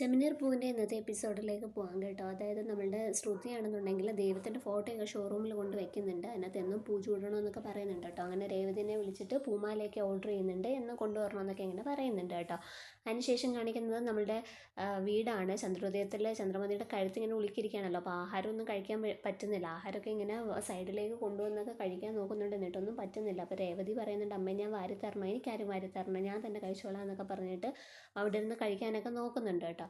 ചെമ്മനീർ പൂവിന്റെ ഇന്നത്തെ എപ്പിസോഡിലേക്ക് പോകാം കേട്ടോ. അതായത് നമ്മളുടെ ശ്രുതിയാണെന്നുണ്ടെങ്കിൽ ദൈവത്തിന്റെ ഫോട്ടോയൊക്കെ ഷോറൂമിൽ കൊണ്ട് വെക്കുന്നുണ്ട്. അതിനകത്ത് എന്നും പൂ ചൂടണമെന്നൊക്കെ പറയുന്നുണ്ട് കേട്ടോ. അങ്ങനെ രേവതിനെ വിളിച്ചിട്ട് പൂമാലയൊക്കെ ഓർഡർ ചെയ്യുന്നുണ്ട്. എന്നും കൊണ്ടുവരണമെന്നൊക്കെ ഇങ്ങനെ പറയുന്നുണ്ട് കേട്ടോ. അതിനുശേഷം കാണിക്കുന്നത് നമ്മളുടെ വീടാണ്. ചന്ദ്രോദയത്തിൽ ചന്ദ്രമതിയുടെ കഴുത്ത് ഇങ്ങനെ ഉളുക്കിയിരിക്കുകയാണല്ലോ. അപ്പോൾ ആഹാരമൊന്നും കഴിക്കാൻ പറ്റുന്നില്ല. ആഹാരമൊക്കെ ഇങ്ങനെ സൈഡിലേക്ക് കൊണ്ടുവന്നൊക്കെ കഴിക്കാൻ നോക്കുന്നുണ്ട് എന്നിട്ടൊന്നും പറ്റുന്നില്ല. അപ്പോൾ രേവതി പറയുന്നുണ്ട് അമ്മ ഞാൻ വാരി തരണം എനിക്കാരും വാരി തരണം ഞാൻ തന്നെ കഴിച്ചോളാം എന്നൊക്കെ പറഞ്ഞിട്ട് അവിടെ നിന്ന് കഴിക്കാനൊക്കെ നോക്കുന്നുണ്ട് കേട്ടോ.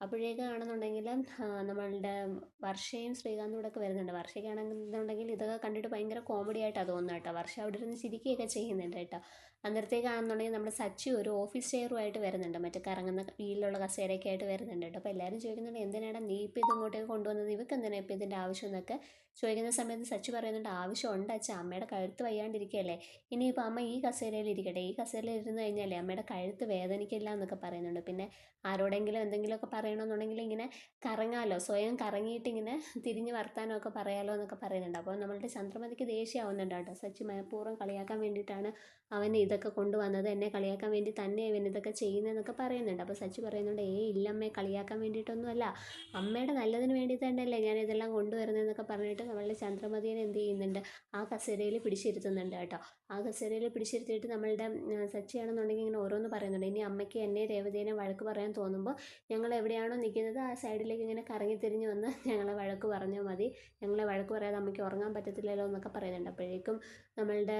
അപ്പോഴേക്ക് ആണെന്നുണ്ടെങ്കിൽ നമ്മളുടെ വർഷയും ശ്രീകാന്തും കൂടെ ഒക്കെ വരുന്നുണ്ട്. വർഷയ്ക്കാണെന്നുണ്ടെങ്കിൽ ഇതൊക്കെ കണ്ടിട്ട് ഭയങ്കര കോമഡി ആയിട്ടാണ് തോന്നുന്നത് കേട്ടോ. വർഷ അവിടെ ഇരുന്ന് ചിരിക്കുകയൊക്കെ ചെയ്യുന്നുണ്ട് കേട്ടോ. അന്നേരത്തേക്കാണെന്നുണ്ടെങ്കിൽ നമ്മുടെ സച്ചി ഒരു ഓഫീസ് ചെയറുമായിട്ട് വരുന്നുണ്ട്. മറ്റേ കറങ്ങുന്ന വീലിലുള്ള കസേരയൊക്കെ ആയിട്ട് വരുന്നുണ്ട് കേട്ടോ. അപ്പോൾ എല്ലാവരും ചോദിക്കുന്നുണ്ട് എന്തിനാണ് നീ ഇപ്പോൾ ഇത് ഇങ്ങോട്ടേക്ക് കൊണ്ടുവന്നത്? ഇവർക്ക് എന്തിനാണ് ഇപ്പോൾ ഇതിന്റെ ആവശ്യം? എന്നൊക്കെ ചോദിക്കുന്ന സമയത്ത് സച്ചി പറയുന്നുണ്ട് ആവശ്യമുണ്ട് അച്ഛൻ അമ്മയുടെ കഴുത്ത് വയ്യാണ്ടിരിക്കുകയല്ലേ. ഇനിയിപ്പോൾ അമ്മ ഈ കസേരയിൽ ഇരിക്കട്ടെ. ഈ കസേരയിൽ ഇരുന്ന് കഴിഞ്ഞാലേ അമ്മയുടെ കഴുത്ത് വേദനിക്കില്ല എന്നൊക്കെ പറയുന്നുണ്ട്. പിന്നെ ആരോടെങ്കിലും എന്തെങ്കിലുമൊക്കെ പറയണമെന്നുണ്ടെങ്കിൽ ഇങ്ങനെ കറങ്ങാലോ. സ്വയം കറങ്ങിയിട്ട് ഇങ്ങനെ തിരിഞ്ഞ് വർത്താനമൊക്കെ പറയാലോ എന്നൊക്കെ പറയുന്നുണ്ട്. അപ്പോൾ നമ്മളുടെ ചന്ദ്രമതിക്ക് ദേഷ്യമാവുന്നുണ്ട് കേട്ടോ. സച്ചി മനഃപൂർവം കളിയാക്കാൻ വേണ്ടിയിട്ടാണ് അവൻ ഇതൊക്കെ കൊണ്ടുവന്നത്. എന്നെ കളിയാക്കാൻ വേണ്ടി തന്നെ ഇവൻ ഇതൊക്കെ ചെയ്യുന്നതെന്നൊക്കെ പറയുന്നുണ്ട്. അപ്പോൾ സച്ചി പറയുന്നുണ്ട് ഏ ഇല്ലമ്മേ കളിയാക്കാൻ വേണ്ടിയിട്ടൊന്നുമല്ല. അമ്മയുടെ നല്ലതിന് വേണ്ടി തന്നെയല്ലേ ഞാൻ ഇതെല്ലാം കൊണ്ടുവരുന്നതെന്നൊക്കെ പറഞ്ഞിട്ട് നമ്മളുടെ ചന്ദ്രമതിയെ എന്ത് ചെയ്യുന്നുണ്ട് ആ കസേരയിൽ പിടിച്ചിരുത്തുന്നുണ്ട് കേട്ടോ. ആ കസേരയിൽ പിടിച്ചിരുത്തിയിട്ട് നമ്മളുടെ സച്ചിയാണെന്നുണ്ടെങ്കിൽ ഇങ്ങനെ ഓരോന്ന് പറയുന്നുണ്ട്. ഇനി അമ്മയ്ക്ക് എന്നെ രേവതിയെ വഴക്ക് പറയാൻ തോന്നുമ്പോൾ ഞങ്ങൾ എവിടെയാണോ നിൽക്കുന്നത് ആ സൈഡിലേക്ക് ഇങ്ങനെ കറങ്ങി തിരിഞ്ഞ് വന്ന് ഞങ്ങളെ വഴക്ക് പറഞ്ഞാൽ മതി. ഞങ്ങളെ വഴക്ക് പറയാതെ നമുക്ക് ഉറങ്ങാൻ പറ്റത്തില്ലല്ലോ എന്നൊക്കെ പറയുന്നുണ്ട്. അപ്പോഴേക്കും നമ്മളുടെ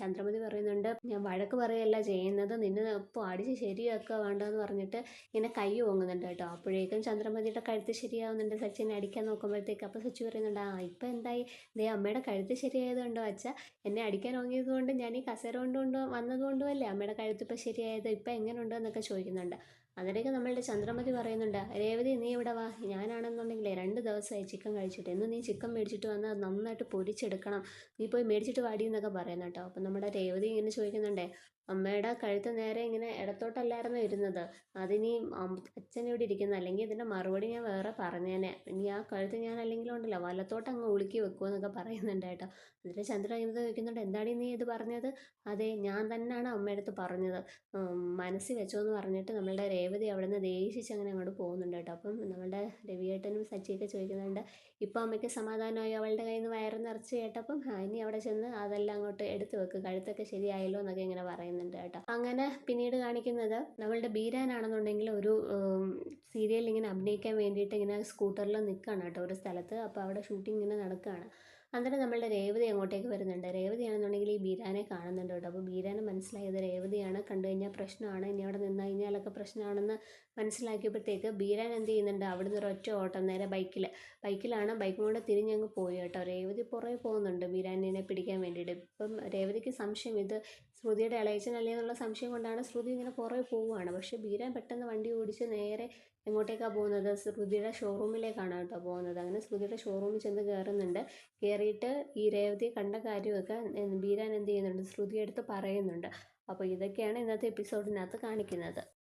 ചന്ദ്രമതി പറയുന്നുണ്ട് ഞാൻ വഴക്ക് പറയല്ല ചെയ്യുന്നത് നിന്നെ ഇപ്പോൾ അടിച്ച് ശരിയാക്കുക വേണ്ടെന്ന് പറഞ്ഞിട്ട് ഇങ്ങനെ കൈ ഓങ്ങുന്നുണ്ട് കേട്ടോ. അപ്പോഴേക്കും ചന്ദ്രമതിയുടെ കഴുത്ത് ശരിയാവുന്നുണ്ട്. സച്ചിനെ അടിക്കാൻ നോക്കുമ്പോഴത്തേക്ക് അപ്പോൾ സച്ചി പറയുന്നുണ്ട് ആ ഇപ്പം എന്തായി? ദേ അമ്മയുടെ കഴുത്ത് ശരിയായത് കൊണ്ടോ അച്ഛ? എന്നെ അടിക്കാൻ ഓങ്ങിയത് കൊണ്ട് ഞാൻ ഈ കസേര കൊണ്ട് കൊണ്ട് വന്നതുകൊണ്ടും അല്ലേ? അമ്മയുടെ കഴുത്ത് ഇപ്പം ശരിയായത് ഇപ്പം എങ്ങനെയുണ്ടോ എന്നൊക്കെ ചോദിക്കുന്നുണ്ട്. അതിലേക്ക് നമ്മളുടെ ചന്ദ്രമതി പറയുന്നുണ്ട് രേവതി നീ ഇവിടെ വാ. ഞാനാണെന്നുണ്ടെങ്കിലേ രണ്ട് ദിവസമായി ചിക്കൻ കഴിച്ചിട്ട്. ഇന്ന് നീ ചിക്കൻ മേടിച്ചിട്ട് വന്നാൽ അത് നന്നായിട്ട് പൊരിച്ചെടുക്കണം. നീ പോയി മേടിച്ചിട്ട് വാടി എന്നൊക്കെ പറയുന്നു കേട്ടോ. അപ്പം നമ്മുടെ രേവതി ഇങ്ങനെ ചോദിക്കുന്നുണ്ടേ അമ്മയുടെ കഴുത്ത് നേരെ ഇങ്ങനെ ഇടത്തോട്ടല്ലായിരുന്നു ഇരുന്നത്? അതിനി അച്ഛൻ ഇവിടെ ഇരിക്കുന്നത് അല്ലെങ്കിൽ ഇതിന്റെ മറുപടി ഞാൻ വേറെ പറഞ്ഞേനെ. ഇനി ആ കഴുത്ത് ഞാൻ അല്ലെങ്കിലും ഉണ്ടല്ലോ. വലത്തോട്ട് അങ്ങ് ഉളുക്കി വെക്കുമെന്നൊക്കെ പറയുന്നുണ്ട് കേട്ടോ. എന്നിട്ട് ചന്ദ്രൻ ഇത് ചോദിക്കുന്നുണ്ട് എന്താണ് നീ ഇത് പറഞ്ഞത്? അതെ ഞാൻ തന്നെയാണ് അമ്മയുടെ അടുത്ത് പറഞ്ഞത്. മനസ്സിൽ വെച്ചോ എന്ന് പറഞ്ഞിട്ട് നമ്മളുടെ രേവതി അവിടെ നിന്ന് ദേഷിച്ച് അങ്ങനെ അങ്ങോട്ട് പോകുന്നുണ്ട് കേട്ടോ. അപ്പം നമ്മളുടെ രവിയേട്ടനും സച്ചിയൊക്കെ ചോദിക്കുന്നുണ്ട് ഇപ്പം അമ്മയ്ക്ക് സമാധാനമായി? അവളുടെ കയ്യിൽ നിന്ന് വയറ് നിറച്ച് കേട്ടപ്പം ഇനി അവിടെ ചെന്ന് അതെല്ലാം അങ്ങോട്ട് എടുത്തു വെക്ക്. കഴുത്തൊക്കെ ശരിയായല്ലോ എന്നൊക്കെ ഇങ്ങനെ പറയുന്നു പറയുന്നുണ്ട് കേട്ടോ. അങ്ങനെ പിന്നീട് കാണിക്കുന്നത് നമ്മളുടെ ബീരാനാണെന്നുണ്ടെങ്കിൽ ഒരു സീരിയൽ ഇങ്ങനെ അഭിനയിക്കാൻ വേണ്ടിയിട്ട് ഇങ്ങനെ സ്കൂട്ടറിൽ നിൽക്കുകയാണ് കേട്ടോ ഒരു സ്ഥലത്ത്. അപ്പോൾ അവിടെ ഷൂട്ടിംഗ് ഇങ്ങനെ നടക്കുകയാണ്. അന്നേരം നമ്മളുടെ രേവതി അങ്ങോട്ടേക്ക് വരുന്നുണ്ട്. രേവതിയാണെന്നുണ്ടെങ്കിൽ ഈ ബീരാനെ കാണുന്നുണ്ട് കേട്ടോ. അപ്പോൾ ബീരാനെ മനസ്സിലായത് രേവതിയാണ്. കണ്ടു കഴിഞ്ഞാൽ പ്രശ്നമാണ്. ഇനി അവിടെ നിന്ന് കഴിഞ്ഞാലൊക്കെ പ്രശ്നമാണെന്ന് മനസ്സിലാക്കിയപ്പോഴത്തേക്ക് ബീരാൻ എന്ത് ചെയ്യുന്നുണ്ട്? അവിടുന്ന് നിന്ന് ഒരൊറ്റ ഓട്ടം നേരെ ബൈക്കിൽ ബൈക്കിലാണ് ബൈക്കും കൊണ്ട് തിരിഞ്ഞങ്ങ് പോയി കേട്ടോ. രേവതി പുറകെ പോകുന്നുണ്ട് ബീരാനിനെ പിടിക്കാൻ വേണ്ടിയിട്ട്. ഇപ്പം രേവതിക്ക് സംശയം ഇത് ശ്രുതിയുടെ ഇളയച്ചനല്ലേ എന്നുള്ള സംശയം കൊണ്ടാണ് ശ്രുതി ഇങ്ങനെ പുറകെ പോവുകയാണ്. പക്ഷേ ബീരാൻ പെട്ടെന്ന് വണ്ടി ഓടിച്ച് നേരെ എങ്ങോട്ടേക്കാണ് പോകുന്നത്? ശ്രുതിയുടെ ഷോറൂമിലേക്കാണ് കേട്ടോ പോകുന്നത്. അങ്ങനെ ശ്രുതിയുടെ ഷോറൂമിൽ ചെന്ന് കയറുന്നുണ്ട് കയറിയിട്ട് ഈ രേവതിയെ കണ്ട കാര്യമൊക്കെ ബീരാൻ എന്ത് ചെയ്യുന്നുണ്ട്? ശ്രുതിയെടുത്ത് പറയുന്നുണ്ട്. അപ്പോൾ ഇതൊക്കെയാണ് ഇന്നത്തെ എപ്പിസോഡിനകത്ത് കാണിക്കുന്നത്.